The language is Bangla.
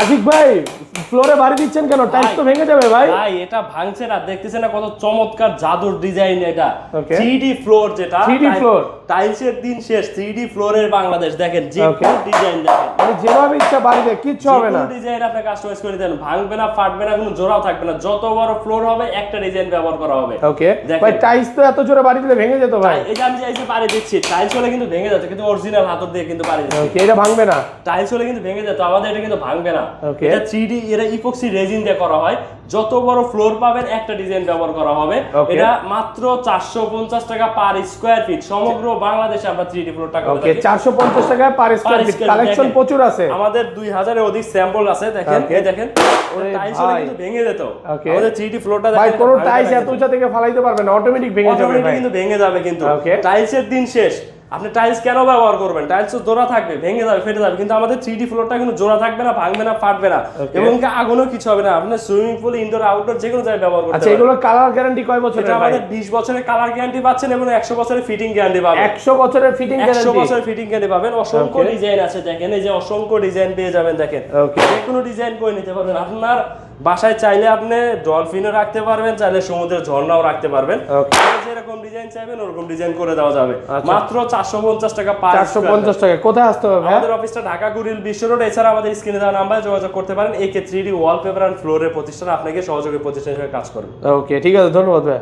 আশিক ভাই ফ্লোরে বাড়ি দিচ্ছেন কেন? টাইলস তো ভেঙে যাবে ভাই। ভাই এটা ভাঙছে না। দেখতেছেন না কত চমৎকার জাদুর ডিজাইন এটা। 3D ফ্লোর যেটা 3D floor। টাইলসের দিন শেষ। 3D ফ্লোরের বাংলাদেশ। দেখেন যে. কোন ডিজাইন দেখেন। মানে যেভাবে ইচ্ছা বাড়ি দেয় কিচ্ছু হবে না। ডিজাইন আপনি কাস্টমাইজ করে দেন। ভাঙবে না ফাটবে না কোনো জোড়াও থাকবে না। যত বড় ফ্লোর হবে একটা ডিজাইন ব্যবহার করা হবে। ওকে ভাই টাইলস তো এত জোরে বাড়ি দিলে ভেঙে যেত ভাই। এই যে আমি এই যে দিচ্ছি টাইলস হলে কিন্তু ভেঙে যাচ্ছে কিন্তু অরিজিনাল হাতর দিয়ে কিন্তু পাড়ি দিচ্ছি। এটা ভাঙবে না। টাইলস হলে কিন্তু ভেঙে যেত আমাদের এটা কিন্তু ভাঙবে না। এটা 3D এটা ইপক্সি রেজিন দিয়ে করা হয়। যত বড় ফ্লোর পাবেন একটা ডিজাইন ব্যবহার করা হবে। এটা মাত্র 450 টাকা পার স্কয়ার ফিট সমগ্র বাংলাদেশে আমরা 3D ফ্লোর টাকা ওকে টাকায় পার স্কোয়ার ফিট কালেকশন প্রচুর আছে। আমাদের 2000 এর অধিক স্যাম্পল আছে দেখেন এই দেখেন। টাইলস কিন্তু ভেঙে যেত। Okay. আমাদের 3D ফ্লোরটা ভাই কোন টাইলস এত উঁচা থেকে ফালাইতে পারবে না। অটোমেটিক ভেঙে যাবে অটোমেটিক কিন্তু ভেঙে যাবে কিন্তু। টাইলসের দিন শেষ। আপনি টাইলস কেন ব্যবহার করবেন? টাইলস তো জোড়া থাকবে ভেঙে যাবে ফেটে যাবে কিন্তু আমাদের থ্রি ডি ফ্লোরটা কিন্তু জোড়া থাকবে না ভাঙবে না ফাটবে না। এবং আগুনও কিছু হবে না। আপনি সুইমিং পুল ইনডোর আউটডোর যে কোনো জায়গায় ব্যবহার করতে আচ্ছা এগুলো কালার গ্যারান্টি কয় বছর এটা আমাদের 20 বছরের কালার গ্যারান্টি পাচ্ছেন এবং 100 বছরের ফিটিং গ্যারান্টি পাবেন। 100 বছরের ফিটিং 100 বছরের ফিটিং গ্যারান্টি পাবেন। অসংখ্য ডিজাইন আছে দেখেন এই যে অসংখ্য ডিজাইন পেয়ে যাবেন দেখেন। যে কোনো ডিজাইন করে নিতে পারবেন। আপনার বাসায় চাইলে আপনি ডলফিনও রাখতে পারবেন চাইলে সমুদ্রের ঝর্ণাও রাখতে পারবেন। যেরকম ডিজাইন চাইবেন ওরকম ডিজাইন করে দেওয়া যাবে। আচ্ছা। মাত্র চারশো পঞ্চাশ টাকা চারশো পঞ্চাশ টাকা। কোথায় আসতে হবে আমাদের অফিসটা ঢাকা গুরিল বিশ্ব রোড। এছাড়া আমাদের স্ক্রিনে দেওয়া নাম্বারে যোগাযোগ করতে পারেন। একে থ্রি ডি ওয়ালপেপার অ্যান্ড ফ্লোরের প্রতিষ্ঠান আপনাকে সহযোগী প্রতিষ্ঠান হিসেবে কাজ করবে। ওকে ঠিক আছে ধন্যবাদ ভাই।